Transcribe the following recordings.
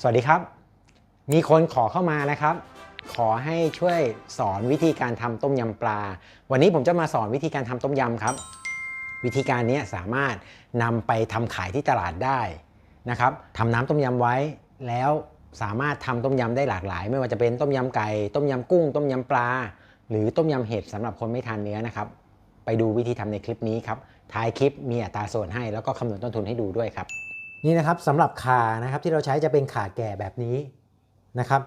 สวัสดีครับ มีคนขอเข้ามานะครับ ขอให้ช่วยสอนวิธีการทำต้มยำปลา วันนี้ผมจะมาสอนวิธีการทำต้มยำครับ วิธีการนี้สามารถนำไปทำขายที่ตลาดได้นะครับทำน้ำต้มยำไว้แล้วสามารถทำต้มยำได้หลากหลาย ไม่ว่าจะเป็นต้มยำไก่ต้มยำกุ้ง ต้มยำปลา หรือต้มยำเห็ดสำหรับคนไม่ทานเนื้อนะครับ ไปดูวิธีทำในคลิปนี้ครับท้ายคลิปมีอัตราส่วนให้แล้วก็คำนวณต้นทุนให้ดูด้วยครับ นี่นะครับสำหรับขานะครับที่เราใช้จะเป็นขาแก่แบบนี้นะครับ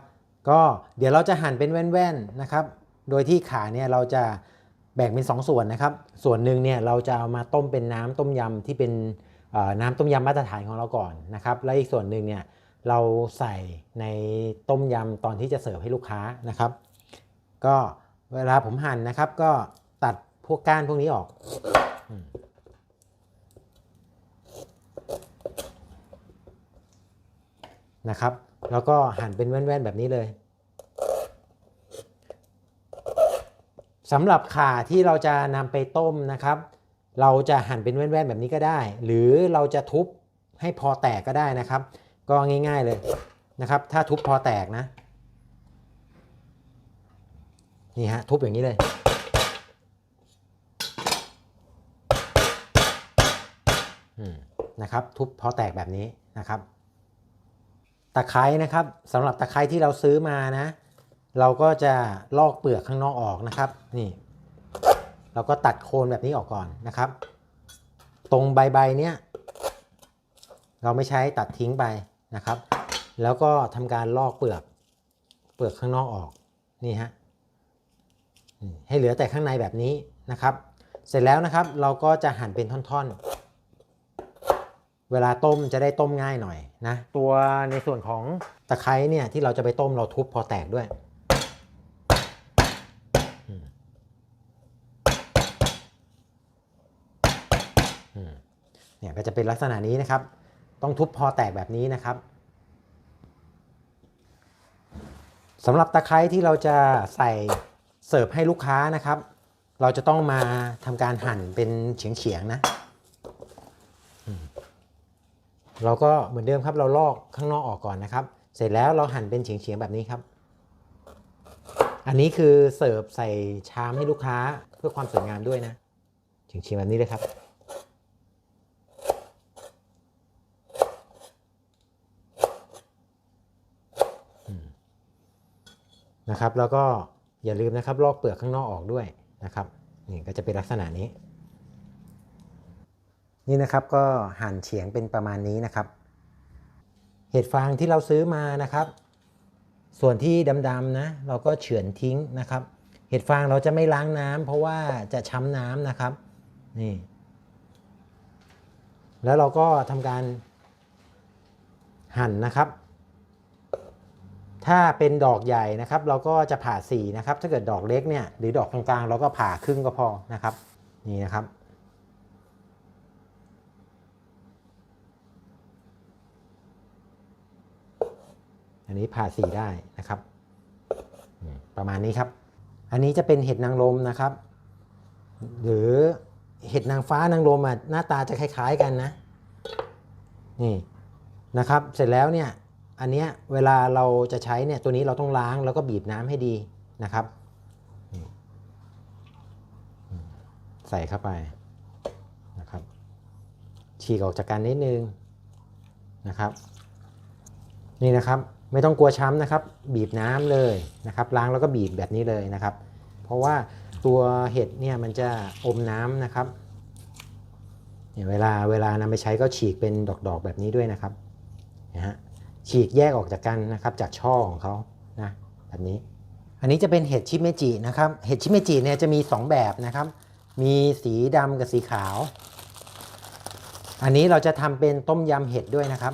ก็เดี๋ยวเราจะหั่นเป็นแว่นๆนะครับ โดยที่ขาเนี่ยเราจะแบ่งเป็น 2ส่วนนะครับ ส่วนหนึ่งเนี่ยเราจะเอามาต้มเป็นน้ำต้มยำที่เป็นน้ำต้มยำมาตรฐานของเราก่อนนะครับ แล้วอีกส่วนหนึ่งเนี่ยเราใส่ในต้มยำตอนที่จะเสิร์ฟให้ลูกค้านะครับ ก็เวลาผมหั่นนะครับก็ตัดพวกก้านพวกนี้ออก นะครับ แล้วก็หั่นเป็นแว่นๆแบบนี้เลยสำหรับข่าที่เราจะนำไปต้มนะครับ เราจะหั่นเป็นแว่นๆแบบนี้ก็ได้ หรือเราจะทุบให้พอแตกก็ได้นะครับ ก็ง่ายๆเลยนะครับ ถ้าทุบพอแตกนะนี่ฮะทุบอย่างนี้เลย นะครับ ทุบพอแตกแบบนี้นะครับ ตะไคร้นะครับสำหรับตะไคร้ที่เราซื้อมานะ เราก็จะลอกเปลือกข้างนอกออกนะครับ นี่ เราก็ตัดโคนแบบนี้ออกก่อนนะครับ ตรงใบใบเนี้ยเราไม่ใช้ตัดทิ้งไปนะครับ แล้วก็ทำการลอกเปลือกเปลือกข้างนอกออกนี่ฮะให้เหลือแต่ข้างในแบบนี้นะครับ เสร็จแล้วนะครับเราก็จะหั่นเป็นท่อนๆ เวลาต้มจะได้ต้มง่ายหน่อยนะ ตัวในส่วนของตะไคร้เนี่ยที่เราจะไปต้มเราทุบพอแตกด้วยอืมอืมเนี่ยก็จะเป็นลักษณะนี้นะครับ ต้องทุบพอแตกแบบนี้นะครับสำหรับตะไคร้ที่เราจะใส่เสิร์ฟให้ลูกค้านะครับ เราจะต้องมาทำการหั่นเป็นเฉียงๆนะ เราก็เหมือนเดิมครับเราลอกข้างนอกออกก่อนนะครับ เสร็จแล้วเราหั่นเป็นเฉียงๆแบบนี้ครับ อันนี้คือเสิร์ฟใส่ชามให้ลูกค้าเพื่อความสวยงามด้วยนะเฉียงๆแบบนี้เลยครับ นะครับแล้วก็อย่าลืมนะครับลอกเปลือกข้างนอกออกด้วยนะครับนี่ก็จะเป็นลักษณะนี้ นี่นะครับก็หั่นเฉียงเป็นประมาณนี้นะครับ เห็ดฟางที่เราซื้อมานะครับ ส่วนที่ดำๆนะ เราก็เฉือนทิ้งนะครับ เห็ดฟางเราจะไม่ล้างน้ำเพราะว่าจะช้ำน้ำนะครับนี่แล้วเราก็ทำการหั่นนะครับ ถ้าเป็นดอกใหญ่นะครับ เราก็จะผ่าสีนะครับ ถ้าเกิดดอกเล็กเนี่ยหรือดอกกลางๆ เราก็ผ่าครึ่งก็พอนะครับ นี่นะครับ อันนี้ผ่าสีได้นะครับ ประมาณนี้ครับ อันนี้จะเป็นเห็ดนางรมนะครับ หรือเห็ดนางฟ้านางรมอะหน้าตาจะคล้าย ๆกันนะ นี่นะครับ เสร็จแล้วเนี่ย อันเนี้ยเวลาเราจะใช้เนี่ยตัวนี้เราต้องล้างแล้วก็บีบน้ำให้ดีนะครับ ใส่เข้าไปนะครับ ฉีกออกจากกันนิดนึงนะครับ นี่นะครับ ไม่ต้องกลัวช้ำนะครับ บีบน้ำเลยนะครับ ล้างแล้วก็บีบแบบนี้เลยนะครับ เพราะว่าตัวเห็ดเนี่ยมันจะอมน้ำนะครับเนี่ยเวลาเวลานำไปใช้ก็ฉีกเป็นดอกๆแบบนี้ด้วยนะครับนะฮะฉีกแยกออกจากกันนะครับ จากช่อของเขานะแบบนี้ อันนี้จะเป็นเห็ดชิเมจินะครับ เห็ดชิเมจิเนี่ยจะมี 2 แบบนะครับ มีสีดำกับสีขาว อันนี้เราจะทำเป็นต้มยำเห็ดด้วยนะครับ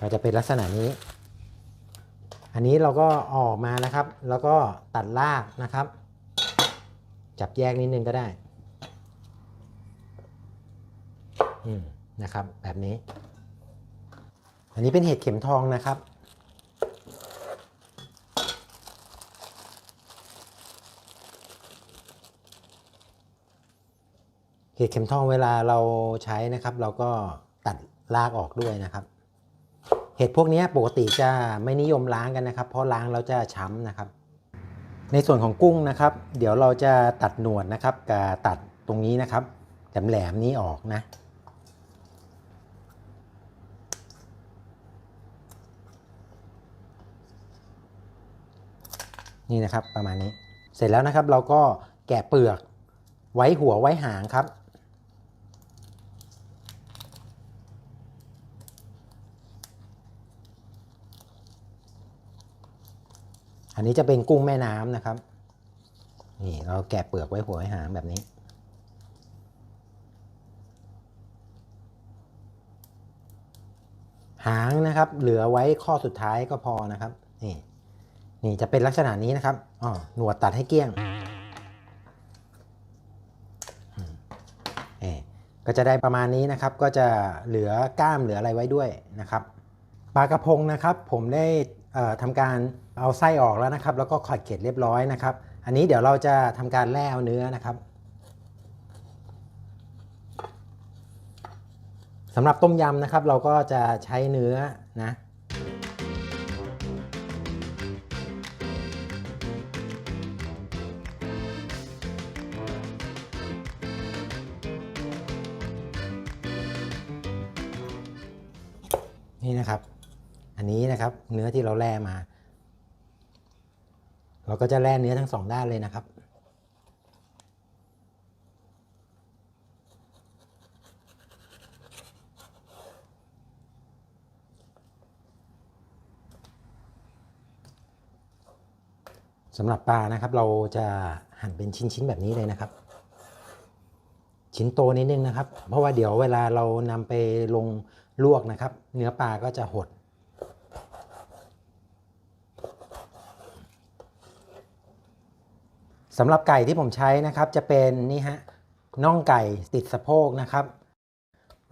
ก็จะเป็นลักษณะนี้ อันนี้เราก็ออกมานะครับ แล้วก็ตัดรากนะครับ จับแยกนิดนึงก็ได้นะครับ แบบนี้ อันนี้เป็นเห็ดเข็มทองนะครับเห็ดเข็มทองเวลาเราใช้นะครับ เราก็ตัดรากออกด้วยนะครับ เห็ดพวกนี้ปกติจะไม่นิยมล้างกันนะครับ เพราะล้างแล้วจะช้ำนะครับ ในส่วนของกุ้งนะครับ เดี๋ยวเราจะตัดหนวดนะครับกับตัดตรงนี้นะครับแหลมๆนี้ออกนะนี่นะครับประมาณนี้ เสร็จแล้วนะครับเราก็แกะเปลือกไว้หัวไว้หางครับ อันนี้จะเป็นกุ้งแม่น้ำนะครับ นี่เราแกะเปลือกไว้หัวไว้หางแบบนี้ หางนะครับเหลือไว้ข้อสุดท้ายก็พอนะครับ นี่นี่จะเป็นลักษณะนี้นะครับอ๋อหนวดตัดให้เกี้ยงเอ่ก็จะได้ประมาณนี้นะครับ ก็จะเหลือกล้ามเหลืออะไรไว้ด้วยนะครับ ปลากระพงนะครับ ผมได้ ทำการเอาไส้ออกแล้วนะครับ แล้วก็ขอดเกล็ดเรียบร้อยนะครับ อันนี้เดี๋ยวเราจะทำการแล่เอาเนื้อนะครับสำหรับต้มยำนะครับ เราก็จะใช้เนื้อนะ นะครับ เนื้อที่เราแล่มา เราก็จะแล่เนื้อทั้งสองด้านเลยนะครับ สำหรับปลานะครับ เราจะหั่นเป็นชิ้นๆแบบนี้เลยนะครับ ชิ้นโตนิดนึงนะครับ เพราะว่าเดี๋ยวเวลาเรานำไปลงลวกนะครับ เนื้อปลาก็จะหด สำหรับไก่ที่ผมใช้นะครับ จะเป็นนี่ฮะน่องไก่ติดสะโพกนะครับ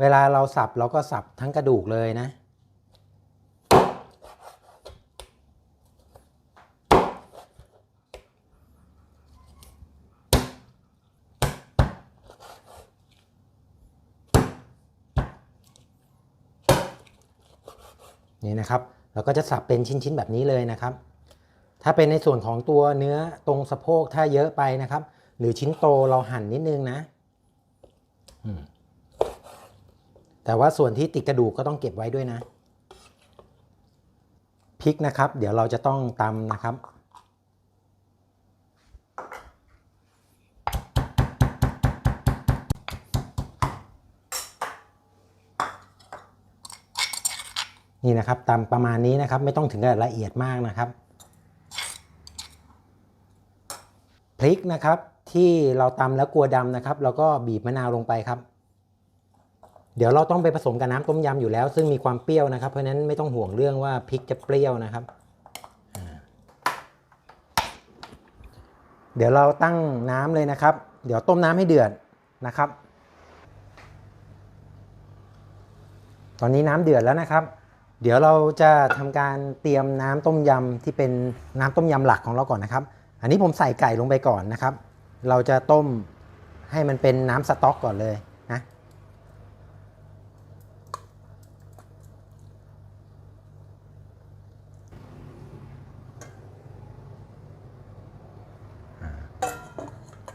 เวลาเราสับเราก็สับทั้งกระดูกเลยนะ นี่นะครับ เราก็จะสับเป็นชิ้นๆแบบนี้เลยนะครับ ถ้าเป็นในส่วนของตัวเนื้อตรงสะโพกถ้าเยอะไปนะครับ หรือชิ้นโตเราหั่นนิดนึงนะแต่ว่าส่วนที่ติดกระดูกก็ต้องเก็บไว้ด้วยนะพริกนะครับ เดี๋ยวเราจะต้องตำนะครับนี่นะครับตามประมาณนี้นะครับ ไม่ต้องถึงกับละเอียดมากนะครับ พ ริกนะครับที่เราตำแล้วกลัวดำนะครับเราก็บีบมะนาวลงไปครับ เดี๋ยวเราต้องไปผสมกับน้ำต้มยำอยู่แล้ว ซึ่งมีความเปรี้ยวนะครับ เพราะนั้นไม่ต้องห่วงเรื่องว่าพริกจะเปรี้ยวนะครับ เดี๋ยวเราตั้งน้ำเลยนะครับ เดี๋ยวต้มน้ำให้เดือดนะครับ ตอนนี้น้ำเดือดแล้วนะครับ เดี๋ยวเราจะทำการเตรียมน้ำต้มยำที่เป็นน้ำต้มยำหลักของเราก่อนนะครับ อันนี้ผมใส่ไก่ลงไปก่อนนะครับ เราจะต้มให้มันเป็นน้ำสต๊อกก่อนเลยนะ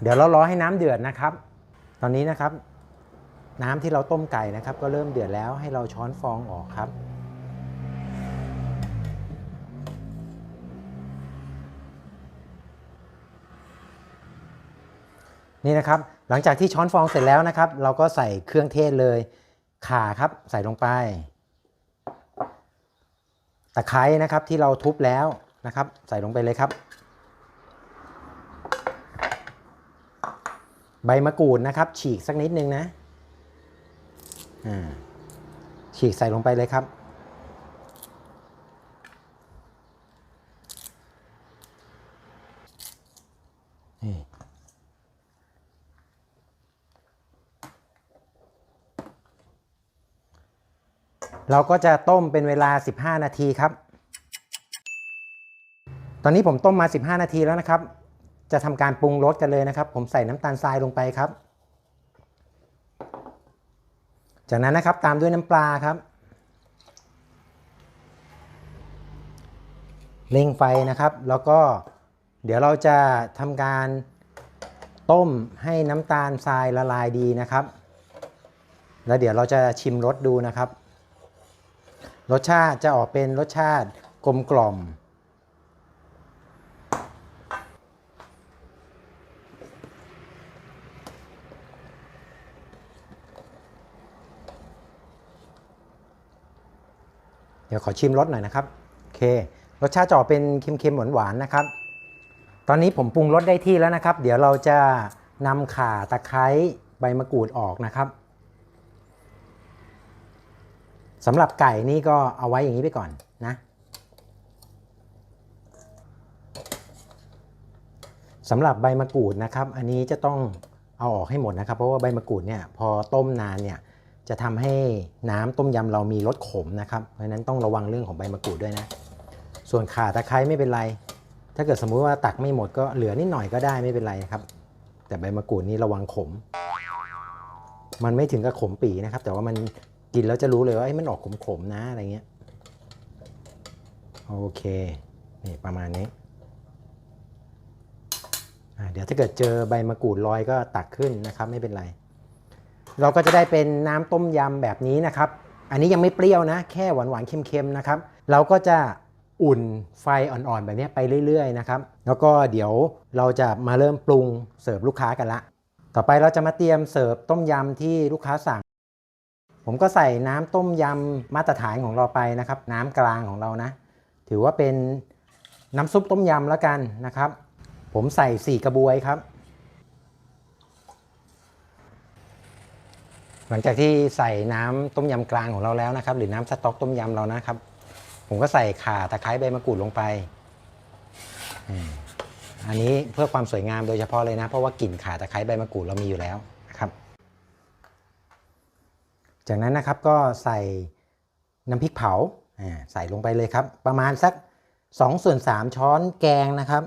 เดี๋ยวเรารอให้น้ำเดือดนะครับ ตอนนี้นะครับ น้ำที่เราต้มไก่นะครับ ก็เริ่มเดือดแล้วให้เราช้อนฟองออกครับ นี่นะครับหลังจากที่ช้อนฟองเสร็จแล้วนะครับ เราก็ใส่เครื่องเทศเลยข่าครับใส่ลงไปตะไคร้นะครับที่เราทุบแล้วนะครับ ใส่ลงไปเลยครับ ใบมะกรูดนะครับ ฉีกสักนิดนึงนะอ่าฉีกใส่ลงไปเลยครับ เราก็จะต้มเป็นเวลา 15 นาทีครับ ตอนนี้ผมต้มมา 15 นาทีแล้วนะครับ จะทำการปรุงรสกันเลยนะครับ ผมใส่น้ำตาลทรายลงไปครับ จากนั้นนะครับตามด้วยน้ำปลาครับเร่งไฟนะครับ แล้วก็เดี๋ยวเราจะทำการต้มให้น้ำตาลทรายละลายดีนะครับ แล้วเดี๋ยวเราจะชิมรสดูนะครับ รสชาติจะออกเป็นรสชาติกลมกล่อม เดี๋ยวขอชิมรสหน่อยนะครับ โอเค รสชาติจะออกเป็นเค็มๆหวานๆนะครับ ตอนนี้ผมปรุงรสได้ที่แล้วนะครับ เดี๋ยวเราจะนำข่าตะไคร้ใบมะกรูดออกนะครับ สำหรับไก่นี่ก็เอาไว้อย่างนี้ไปก่อนนะ สำหรับใบมะกรูดนะครับ อันนี้จะต้องเอาออกให้หมดนะครับ เพราะว่าใบมะกรูดเนี่ยพอต้มนานเนี่ยจะทำให้น้ำต้มยำเรามีรสขมนะครับ เพราะฉะนั้นต้องระวังเรื่องของใบมะกรูดด้วยนะ ส่วนข่าตะไคร้ไม่เป็นไร ถ้าเกิดสมมุติว่าตักไม่หมดก็เหลือนิดหน่อยก็ได้ไม่เป็นไรครับ แต่ใบมะกรูดนี่ระวังขม มันไม่ถึงกับขมปีนะครับ แต่ว่ามัน กินแล้วจะรู้เลยว่าเอ้มันออกขมๆนะอะไรเงี้ยโอเคนี่ประมาณนี้เดี๋ยวถ้าเกิดเจอใบมะกรูดลอยก็ตักขึ้นนะครับไม่เป็นไร เราก็จะได้เป็นน้ำต้มยำแบบนี้นะครับ อันนี้ยังไม่เปรี้ยวนะ แค่หวานๆเค็มๆนะครับ เราก็จะอุ่นไฟอ่อนๆแบบนี้ไปเรื่อยๆนะครับ แล้วก็เดี๋ยวเราจะมาเริ่มปรุงเสิร์ฟลูกค้ากันละ ต่อไปเราจะมาเตรียมเสิร์ฟต้มยำที่ลูกค้าสั่ง ผมก็ใส่น้ำต้มยำมาตรฐานของเราไปนะครับ น้ำกลางของเรานะ ถือว่าเป็นน้ำซุปต้มยำแล้วกันนะครับ ผมใส่ 4 กระบวยครับ หลังจากที่ใส่น้ำต้มยำกลางของเราแล้วนะครับ หรือน้ำสต๊อกต้มยำเรานะครับ ผมก็ใส่ข่าตะไคร้ใบมะกรูดลงไปอันนี้เพื่อความสวยงามโดยเฉพาะเลยนะ เพราะว่ากลิ่นข่าตะไคร้ใบมะกรูดเรามีอยู่แล้ว จากนั้นนะครับก็ใส่น้ำพริกเผาใส่ลงไปเลยครับ ประมาณสัก2ส่วน3ช้อนแกงนะครับ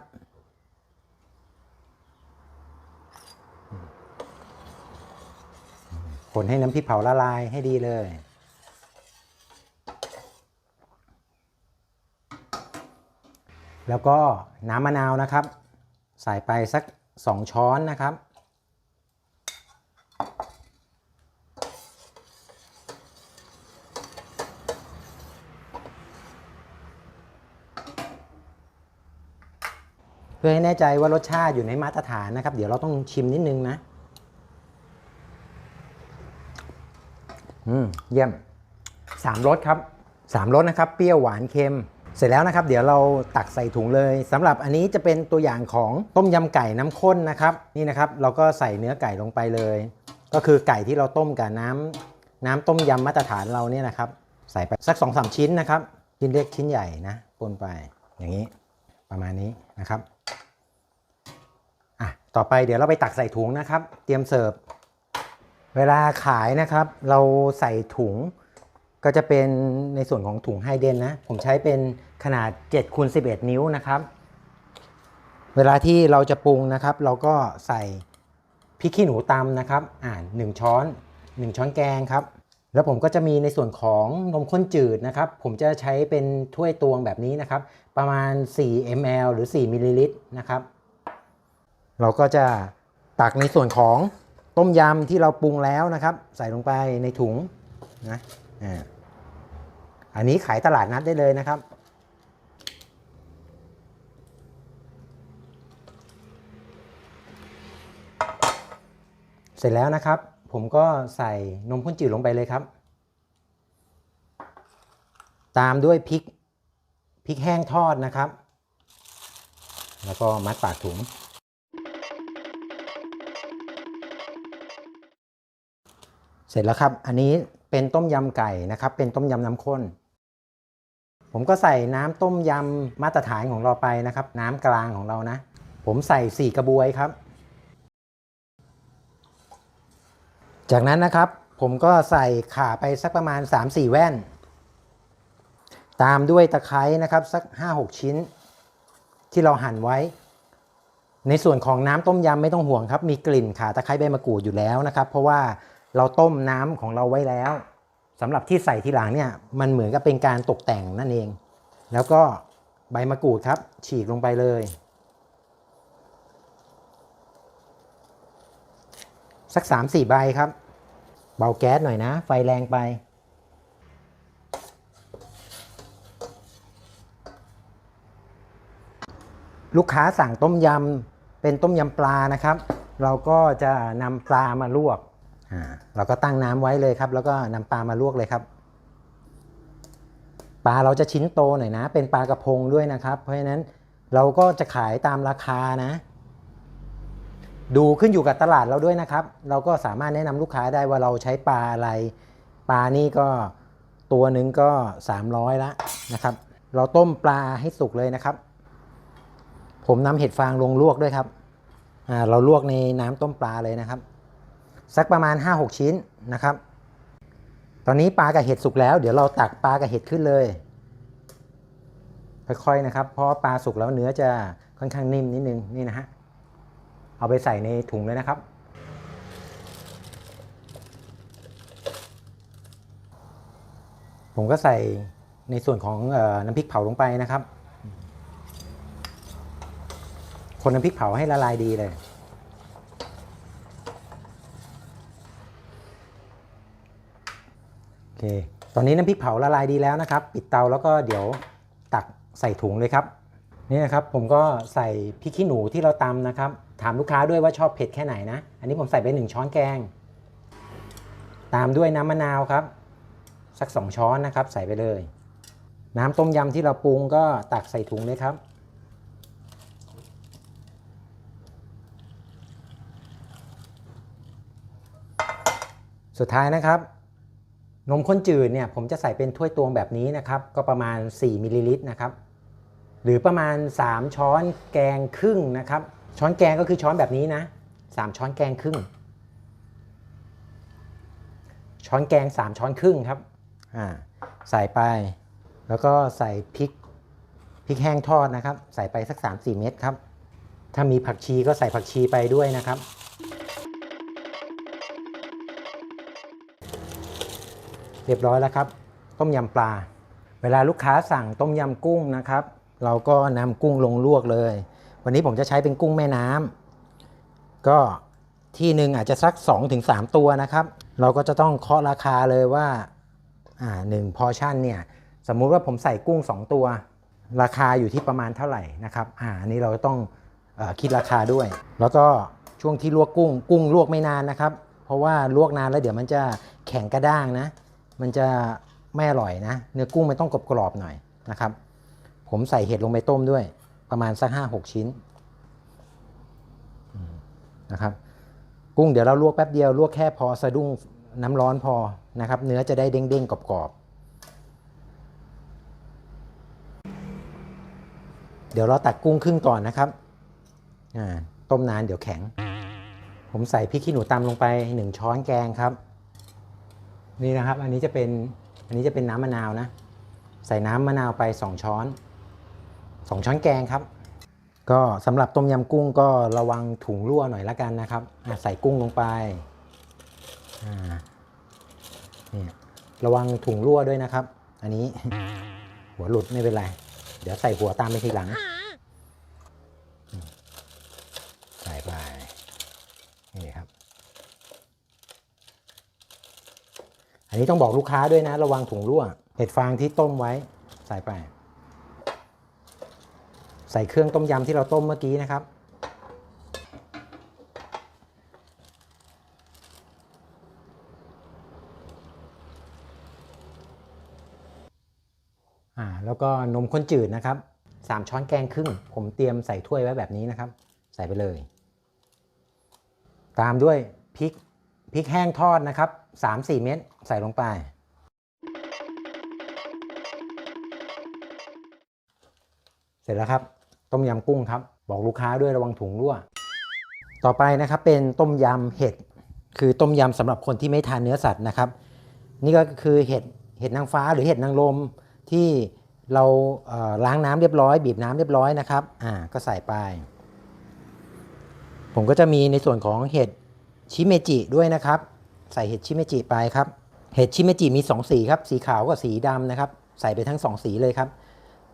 คนให้น้ำพริกเผาละลายให้ดีเลยแล้วก็น้ำมะนาวนะครับ ใส่ไปสัก 2 ช้อนนะครับ พื่อให้แน่ใจว่ารสชาติอยู่ในมาตรฐานนะครับ เดี๋ยวเราต้องชิมนิดนึงนะอืมเยี่ยมสามรสครับสามรสนะครับ เปรี้ยวหวานเค็ม เสร็จแล้วนะครับ เดี๋ยวเราตักใส่ถุงเลยสำหรับอันนี้จะเป็นตัวอย่างของต้มยำไก่น้ำข้นนะครับ นี่นะครับ เราก็ใส่เนื้อไก่ลงไปเลย ก็คือไก่ที่เราต้มกับน้ำน้ำต้มยำมาตรฐานเราเนี่ยนะครับ ใส่ไปสัก2อสชิ้นนะครับชิ้นเล็กชิ้นใหญ่นะปนไปอย่างนี้ประมาณนี้นะครับ ต่อไปเดี๋ยวเราไปตักใส่ถุงนะครับ เตรียมเสิร์ฟ เวลาขายนะครับ เราใส่ถุงก็จะเป็นในส่วนของถุงไฮเดนนะ ผมใช้เป็นขนาด7คูณ11 นิ้วนะครับ เวลาที่เราจะปรุงนะครับ เราก็ใส่พริกขี้หนูตำนะครับ อ่าหนึ่งช้อน 1 ช้อนแกงครับ แล้วผมก็จะมีในส่วนของนมข้นจืดนะครับ ผมจะใช้เป็นถ้วยตวงแบบนี้นะครับ ประมาณ 4 ml หรือ 4มิลลิลิตรนะครับ เราก็จะตักในส่วนของต้มยำที่เราปรุงแล้วนะครับ ใส่ลงไปในถุงนะอ่าอันนี้ขายตลาดนัดได้เลยนะครับ เสร็จแล้วนะครับ ผมก็ใส่นมข้นจืดลงไปเลยครับ ตามด้วยพริกพริกแห้งทอดนะครับ แล้วก็มัดปากถุง เสร็จแล้วครับ อันนี้เป็นต้มยำไก่นะครับ เป็นต้มยำน้ำข้น ผมก็ใส่น้ำต้มยำมาตรฐานของเราไปนะครับ น้ำกลางของเรานะ ผมใส่ 4 กระบวยครับ จากนั้นนะครับ ผมก็ใส่ข่าไปสักประมาณ 3-4 แว่น ตามด้วยตะไคร้นะครับ สัก 5-6 ชิ้น ที่เราหั่นไว้ ในส่วนของน้ำต้มยำไม่ต้องห่วงครับ มีกลิ่นข่าตะไคร้ใบมะกรูดอยู่แล้วนะครับ เพราะว่า เราต้มน้ำของเราไว้แล้วสำหรับที่ใส่ทีหลังเนี่ยมันเหมือนกับเป็นการตกแต่งนั่นเอง แล้วก็ใบมะกรูดครับ ฉีกลงไปเลย สัก 3-4 ใบครับ เบาแก๊สหน่อยนะ ไฟแรงไป ลูกค้าสั่งต้มยำเป็นต้มยำปลานะครับ เราก็จะนำปลามาลวก เราก็ตั้งน้ำไว้เลยครับ แล้วก็นำปลามาลวกเลยครับ ปลาเราจะชิ้นโตหน่อยนะ เป็นปลากระพงด้วยนะครับ เพราะฉะนั้นเราก็จะขายตามราคานะ ดูขึ้นอยู่กับตลาดเราด้วยนะครับ เราก็สามารถแนะนำลูกค้าได้ว่าเราใช้ปลาอะไร ปลานี่ก็ตัวหนึ่งก็ 300ละนะครับ เราต้มปลาให้สุกเลยนะครับ ผมนำเห็ดฟางลงลวกด้วยครับเราลวกในน้ำต้มปลาเลยนะครับ สักประมาณ 5-6 ชิ้นนะครับ ตอนนี้ปลากับเห็ดสุกแล้ว เดี๋ยวเราตักปลากับเห็ดขึ้นเลย ค่อยๆนะครับ เพราะปลาสุกแล้วเนื้อจะค่อนข้างนิ่มนิดนึงนี่นะฮะ เอาไปใส่ในถุงเลยนะครับ ผมก็ใส่ในส่วนของออน้ำพริกเผาลงไปนะครับ คนน้ำพริกเผาให้ละลายดีเลย โอ เคตอนนี้น้ำพริกเผาละลายดีแล้วนะครับ ปิดเตาแล้วก็เดี๋ยวตักใส่ถุงเลยครับนี่นะครับผมก็ใส่พริกขี้หนูที่เราตำนะครับ ถามลูกค้าด้วยว่าชอบเผ็ดแค่ไหนนะ อันนี้ผมใส่ไปหนึ่งช้อนแกง ตามด้วยน้ำมะนาวครับ สักสองช้อนนะครับ ใส่ไปเลย น้ำต้มยำที่เราปรุงก็ตักใส่ถุงเลยครับ สุดท้ายนะครับ นมข้นจืดเนี่ยผมจะใส่เป็นถ้วยตวงแบบนี้นะครับ ก็ประมาณ 4มิลลิลิตรนะครับ หรือประมาณ 3 ช้อนแกงครึ่งนะครับ ช้อนแกงก็คือช้อนแบบนี้นะ 3 ช้อนแกงครึ่ง ช้อนแกง 3 ช้อนครึ่งครับอ่าใส่ไป แล้วก็ใส่พริกพริกแห้งทอดนะครับ ใส่ไปสัก 3-4 เม็ดครับ ถ้ามีผักชีก็ใส่ผักชีไปด้วยนะครับ เรียบร้อยแล้วครับ ต้มยำปลา เวลาลูกค้าสั่งต้มยำกุ้งนะครับ เราก็นำกุ้งลงลวกเลย วันนี้ผมจะใช้เป็นกุ้งแม่น้ำก็ที่หนึ่งอาจจะสัก 2-3 ตัวนะครับ เราก็จะต้องเคาะราคาเลยว่าอ่าหนึ่งพอชั่นเนี่ยสมมุติว่าผมใส่กุ้ง 2 ตัว ราคาอยู่ที่ประมาณเท่าไหร่นะครับอ่าอันนี้เราก็ต้องอคิดราคาด้วย แล้วก็ช่วงที่ลวกกุ้ง กุ้งลวกไม่นานนะครับ เพราะว่าลวกนานแล้วเดี๋ยวมันจะแข็งกระด้างนะ มันจะไม่อร่อยนะ เนื้อกุ้งมันต้องกรอบๆหน่อยนะครับ ผมใส่เห็ดลงไปต้มด้วยประมาณสักห้าหกชิ้นนะครับ กุ้งเดี๋ยวเราลวกแป๊บเดียวลวกแค่พอสะดุ้งน้ำร้อนพอนะครับ เนื้อจะได้เด้งๆกรอบๆเดี๋ยวเราตักกุ้งครึ่งก่อนนะครับต้มนานเดี๋ยวแข็ง ผมใส่พริกขี้หนูตำลงไปหนึ่งช้อนแกงครับ นี่นะครับ อันนี้จะเป็นอันนี้จะเป็นน้ำมะนาวนะ ใส่น้ำมะนาวไป 2 ช้อน 2 ช้อนแกงครับ ก็สำหรับต้มยำกุ้งก็ระวังถุงรั่วหน่อยละกันนะครับใส่กุ้งลงไปนี่ระวังถุงรั่วด้วยนะครับ อันนี้หัวหลุดไม่เป็นไร เดี๋ยวใส่หัวตามไปทีหลังอืมใส่ไป นี่ครับ อันนี้ต้องบอกลูกค้าด้วยนะ ระวังถุงรั่ว เห็ดฟางที่ต้มไว้ใส่ไป ใส่เครื่องต้มยำที่เราต้มเมื่อกี้นะครับ อ่า แล้วก็นมข้นจืดนะครับ 3 ช้อนแกงครึ่ง ผมเตรียมใส่ถ้วยไว้แบบนี้นะครับ ใส่ไปเลย ตามด้วยพริก พริกแห้งทอดนะครับ 3-4 เม็ดใส่ลงไป เสร็จแล้วครับ ต้มยำกุ้งครับ บอกลูกค้าด้วยระวังถุงรั่ว ต่อไปนะครับเป็นต้มยำเห็ด คือต้มยำสำหรับคนที่ไม่ทานเนื้อสัตว์นะครับ นี่ก็คือเห็ดเห็ดนางฟ้าหรือเห็ดนางรมที่เราเล้างน้ำเรียบร้อย บีบน้ำเรียบร้อยนะครับ อ่า ก็ใส่ไป ผมก็จะมีในส่วนของเห็ด ชิเมจิด้วยนะครับ ใส่เห็ดชิเมจิไปครับ เห็ดชิเมจิมี 2 สีครับ สีขาวกับสีดำนะครับ ใส่ไปทั้ง 2 สีเลยครับ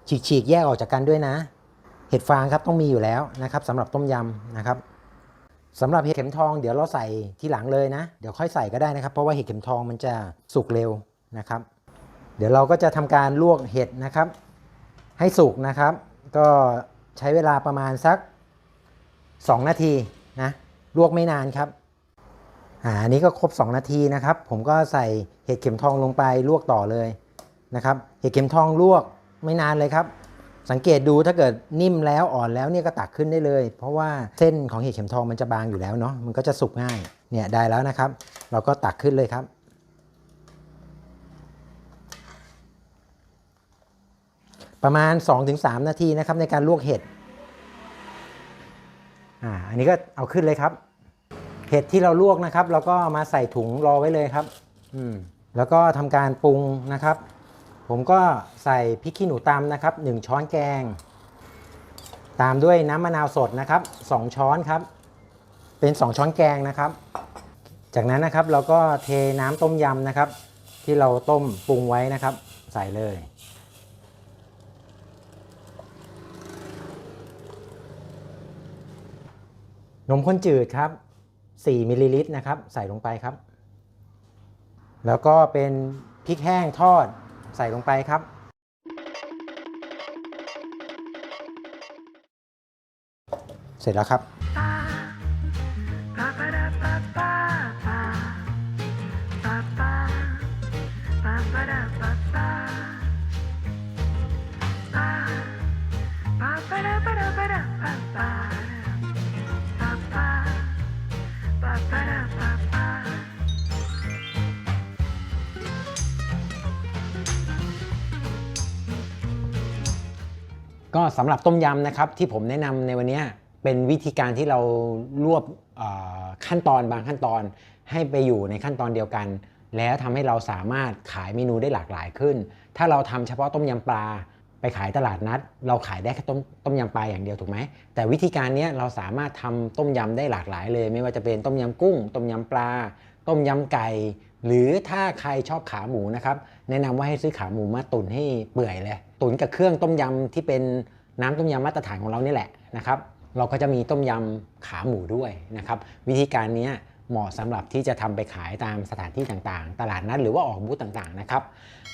ฉีกๆแยกออกจากกันด้วยนะ เห็ดฟางครับต้องมีอยู่แล้วนะครับสำหรับต้มยำนะครับสำหรับเห็ดเข็มทองเดี๋ยวเราใส่ที่หลังเลยนะ เดี๋ยวค่อยใส่ก็ได้นะครับ เพราะว่าเห็ดเข็มทองมันจะสุกเร็วนะครับ เดี๋ยวเราก็จะทำการลวกเห็ดนะครับ ให้สุกนะครับ ก็ใช้เวลาประมาณสัก 2 นาทีนะลวกไม่นานครับ อ่าอันนี้ก็ครบ 2 นาทีนะครับ ผมก็ใส่เห็ดเข็มทองลงไปลวกต่อเลยนะครับ เห็ดเข็มทองลวกไม่นานเลยครับ สังเกตดูถ้าเกิดนิ่มแล้วอ่อนแล้วเนี่ยก็ตักขึ้นได้เลย เพราะว่าเส้นของเห็ดเข็มทองมันจะบางอยู่แล้วเนาะมันก็จะสุกง่ายเนี่ยได้แล้วนะครับ เราก็ตักขึ้นเลยครับ ประมาณ 2-3 นาทีนะครับในการลวกเห็ดอ่าอันนี้ก็เอาขึ้นเลยครับ เห็ดที่เราลวกนะครับเราก็มาใส่ถุงรอไว้เลยครับ อืมแล้วก็ทำการปรุงนะครับ ผมก็ใส่พริกขี้หนูตำนะครับ 1 ช้อนแกง ตามด้วยน้ำมะนาวสดนะครับ 2 ช้อนครับ เป็น 2 ช้อนแกงนะครับ จากนั้นนะครับเราก็เทน้ำต้มยำนะครับ ที่เราต้มปรุงไว้นะครับ ใส่เลยนมข้นจืดครับ 4มิลลิลิตรนะครับ ใส่ลงไปครับ แล้วก็เป็นพริกแห้งทอดใส่ลงไปครับ เสร็จแล้วครับ สำหรับต้มยำนะครับที่ผมแนะนำในวันนี้เป็นวิธีการที่เรารวบขั้นตอนบางขั้นตอนให้ไปอยู่ในขั้นตอนเดียวกัน แล้วทำให้เราสามารถขายเมนูได้หลากหลายขึ้น ถ้าเราทำเฉพาะต้มยำปลาไปขายตลาดนัด เราขายได้แค่ต้มต้มยำปลาอย่างเดียวถูกไหมแต่วิธีการนี้เราสามารถทำต้มยำได้หลากหลายเลย ไม่ว่าจะเป็นต้มยำกุ้ง ต้มยำปลา ต้มยำไก่ หรือถ้าใครชอบขาหมูนะครับแนะนำว่าให้ซื้อขาหมูมาตุ๋นให้เปื่อยเลย ตุ๋นกับเครื่องต้มยำที่เป็น น้ำต้มยำมาตรฐานของเรานี่แหละนะครับ เราก็จะมีต้มยำขาหมูด้วยนะครับ วิธีการนี้เหมาะสำหรับที่จะทำไปขายตามสถานที่ต่างๆ ตลาดนัดหรือว่าออกบูธต่างๆนะครับ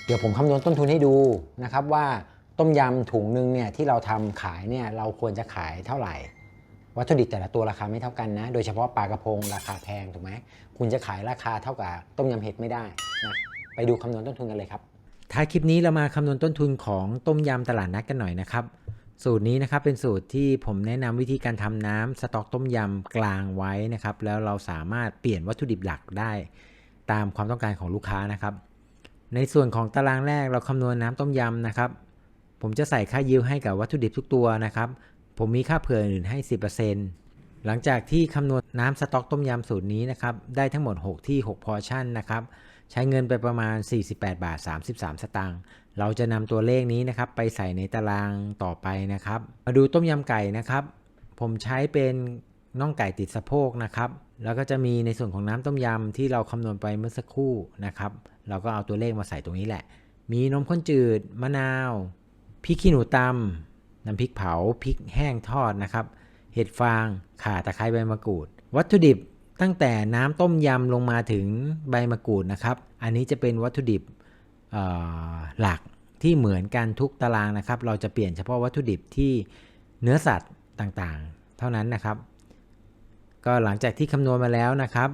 เดี๋ยวผมคำนวณต้นทุนให้ดูนะครับว่าต้มยำถุงหนึ่งเนี่ยที่เราทำขายเนี่ยเราควรจะขายเท่าไหร่ วัตถุดิบแต่ละตัวราคาไม่เท่ากันนะ โดยเฉพาะปลากระพงราคาแพงถูกไหมคุณจะขายราคาเท่ากับต้มยำเห็ดไม่ได้นะไปดูคำนวณต้นทุนกันเลยครับท้ายคลิปนี้เรามาคำนวณต้นทุนของต้มยำตลาดนัดกันหน่อยนะครับ สูตรนี้นะครับเป็นสูตรที่ผมแนะนำวิธีการทำน้ำสต๊อกต้มยำกลางไว้นะครับ แล้วเราสามารถเปลี่ยนวัตถุดิบหลักได้ ตามความต้องการของลูกค้านะครับ ในส่วนของตารางแรกเราคำนวณน้ำต้มยำนะครับ ผมจะใส่ค่ายิวให้กับวัตถุดิบทุกตัวนะครับ ผมมีค่าเผื่ออื่นให้ 10%หลังจากที่คำนวณน้ำสต๊อกต้มยำสูตรนี้นะครับ ได้ทั้งหมด 6 ที่ 6 พอชั่นนะครับ ใช้เงินไปประมาณ 48 บาท 33 สตางค์ เราจะนำตัวเลขนี้นะครับไปใส่ในตารางต่อไปนะครับ มาดูต้มยำไก่นะครับ ผมใช้เป็นน่องไก่ติดสะโพกนะครับ แล้วก็จะมีในส่วนของน้ำต้มยำที่เราคำนวณไปเมื่อสักครู่นะครับ เราก็เอาตัวเลขมาใส่ตรงนี้แหละ มีนมข้นจืด มะนาวพริกขี้หนูตำน้ำพริกเผาพริกแห้งทอดนะครับ เห็ดฟาง ข่าตะไคร้ใบมะกรูด วัตถุดิบ ตั้งแต่น้ำต้มยำลงมาถึงใบมะกรูดนะครับ อันนี้จะเป็นวัตถุดิบหลักที่เหมือนกันทุกตารางนะครับ เราจะเปลี่ยนเฉพาะวัตถุดิบที่เนื้อสัตว์ต่างๆ เท่านั้นนะครับ ก็หลังจากที่คำนวณมาแล้วนะครับ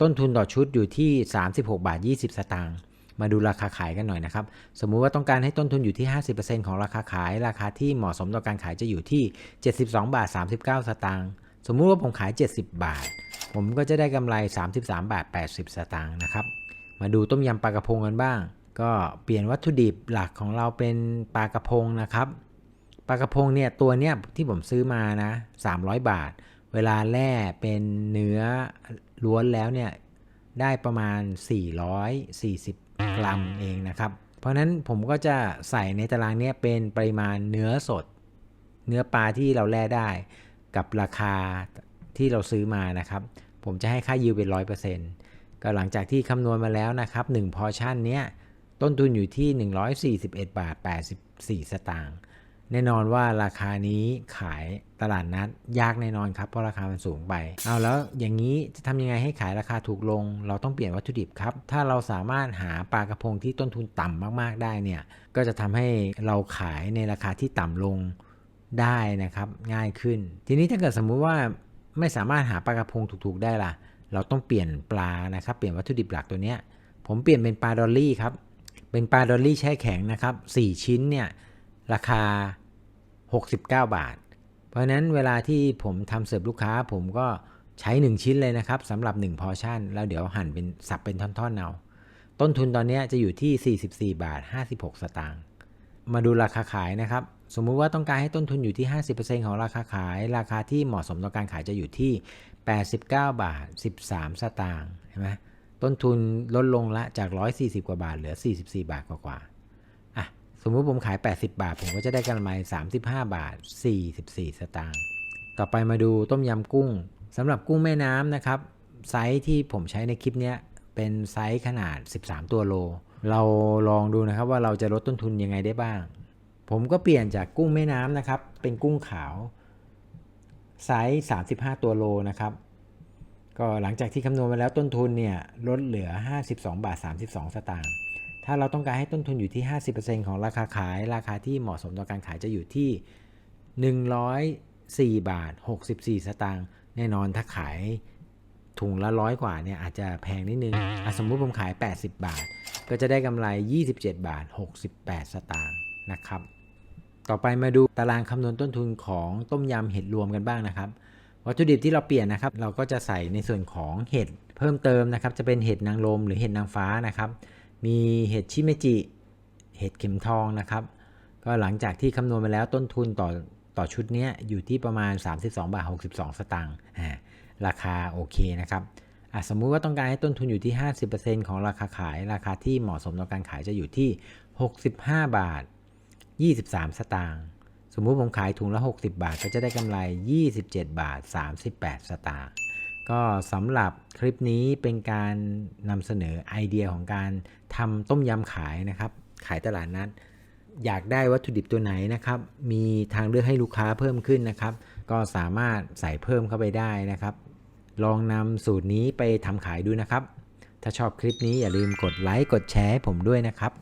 ต้นทุนต่อชุดอยู่ที่ 36 บาท 20 สตางค์มาดูราคาขายกันหน่อยนะครับ สมมุติว่าต้องการให้ต้นทุนอยู่ที่ 50%ของราคาขาย ราคาที่เหมาะสมต่อการขายจะอยู่ที่ 72 บาท 39 สตางค์สมมุติว่าผมขาย 70 บาท ผมก็จะได้กำไร 33 บาท 80 สตางค์นะครับ มาดูต้มยำปลากระพงกันบ้าง ก็เปลี่ยนวัตถุดิบหลักของเราเป็นปลากระพงนะครับ ปลากระพงเนี่ยตัวเนี้ยที่ผมซื้อมานะ 300 บาท เวลาแล่เป็นเนื้อล้วนแล้วเนี่ยได้ประมาณ 440 กรัมเองนะครับ เพราะนั้นผมก็จะใส่ในตารางเนี้ยเป็นปริมาณเนื้อสด เนื้อปลาที่เราแล่ได้กับราคา ที่เราซื้อมานะครับ ผมจะให้ค่ายิวเป็น 100%ก็หลังจากที่คำนวณมาแล้วนะครับ1พอชั่นเนี้ยต้นทุนอยู่ที่ 141 บาท 84 สตางค์แน่นอนว่าราคานี้ขายตลาดนัดยากแน่นอนครับ เพราะราคามันสูงไป เอาแล้วอย่างนี้จะทำยังไงให้ขายราคาถูกลง เราต้องเปลี่ยนวัตถุดิบครับ ถ้าเราสามารถหาปลากระพงที่ต้นทุนต่ำมากๆได้เนี่ย ก็จะทำให้เราขายในราคาที่ต่ำลงได้นะครับง่ายขึ้น ทีนี้ถ้าเกิดสมมุติว่า ไม่สามารถหาปลากระพงถูกๆได้ล่ะ เราต้องเปลี่ยนปลานะครับ เปลี่ยนวัตถุดิบหลักตัวเนี้ย ผมเปลี่ยนเป็นปลาดอลลี่ครับ เป็นปลาดอลลี่แช่แข็งนะครับ4ชิ้นเนี่ยราคา 69 บาท เพราะนั้นเวลาที่ผมทำเสิร์ฟลูกค้า ผมก็ใช้ 1 ชิ้นเลยนะครับสำหรับ 1 พอชั่น แล้วเดี๋ยวหั่นเป็นสับเป็นท่อนๆเอาต้นทุนตอนนี้จะอยู่ที่ 44 บาท 56 สตางค์ มาดูราคาขายนะครับ สมมุติว่าต้องการให้ต้นทุนอยู่ที่ 50%ของราคาขาย ราคาที่เหมาะสมต่อการขายจะอยู่ที่ 89 บาท 13 สตางค์เห็นไหมต้นทุนลดลงละจาก 140 กว่าบาทเหลือ 44 บาทกว่าๆอะสมมุติผมขาย 80 บาท ผมก็จะได้กำไร 35 บาท 44 สตางค์ต่อไปมาดูต้มยำกุ้งสำหรับกุ้งแม่น้ำนะครับ ไซส์ที่ผมใช้ในคลิปเนี้ยเป็นไซส์ขนาด 13 ตัวโล เราลองดูนะครับว่าเราจะลดต้นทุนยังไงได้บ้าง ผมก็เปลี่ยนจากกุ้งแม่น้ำนะครับ เป็นกุ้งขาว ไซส์ 35 ตัวโลนะครับ ก็หลังจากที่คำนวณมาแล้วต้นทุนเนี่ยลดเหลือ 52 บาท 32 สตางค์ ถ้าเราต้องการให้ต้นทุนอยู่ที่ 50%ของราคาขาย ราคาที่เหมาะสมต่อการขายจะอยู่ที่ 104 บาท 64 สตางค์ แน่นอนถ้าขายถุงละร้อยกว่าเนี่ยอาจจะแพงนิดนึงสมมุติผมขาย 80 บาท ก็จะได้กำไร 27 บาท 68 สตางค์นะครับ ต่อไปมาดูตารางคำนวณต้นทุนของต้มยำเห็ดรวมกันบ้างนะครับ วัตถุดิบที่เราเปลี่ยนนะครับ เราก็จะใส่ในส่วนของเห็ดเพิ่มเติมนะครับ จะเป็นเห็ดนางรมหรือเห็ดนางฟ้านะครับ มีเห็ดชิเมจิ เห็ดเข็มทองนะครับ ก็หลังจากที่คำนวณมาแล้วต้นทุนต่อต่อชุดนี้อยู่ที่ประมาณ 32บาท62 สตางค์ราคาโอเคนะครับอะสมมุติว่าต้องการให้ต้นทุนอยู่ที่ 50%ของราคาขาย ราคาที่เหมาะสมต่อการขายจะอยู่ที่ 65 บาท 23 สตางค์สมมุติผมขายถุงละ 60 บาท ก็จะได้กำไร 27 บาท 38 สตางค์ก็สำหรับคลิปนี้เป็นการนำเสนอไอเดียของการทำต้มยำขายนะครับ ขายตลาดนัดอยากได้วัตถุดิบตัวไหนนะครับ มีทางเลือกให้ลูกค้าเพิ่มขึ้นนะครับ ก็สามารถใส่เพิ่มเข้าไปได้นะครับ ลองนำสูตรนี้ไปทำขายดูนะครับ ถ้าชอบคลิปนี้อย่าลืมกดไลค์กดแชร์ให้ผมด้วยนะครับ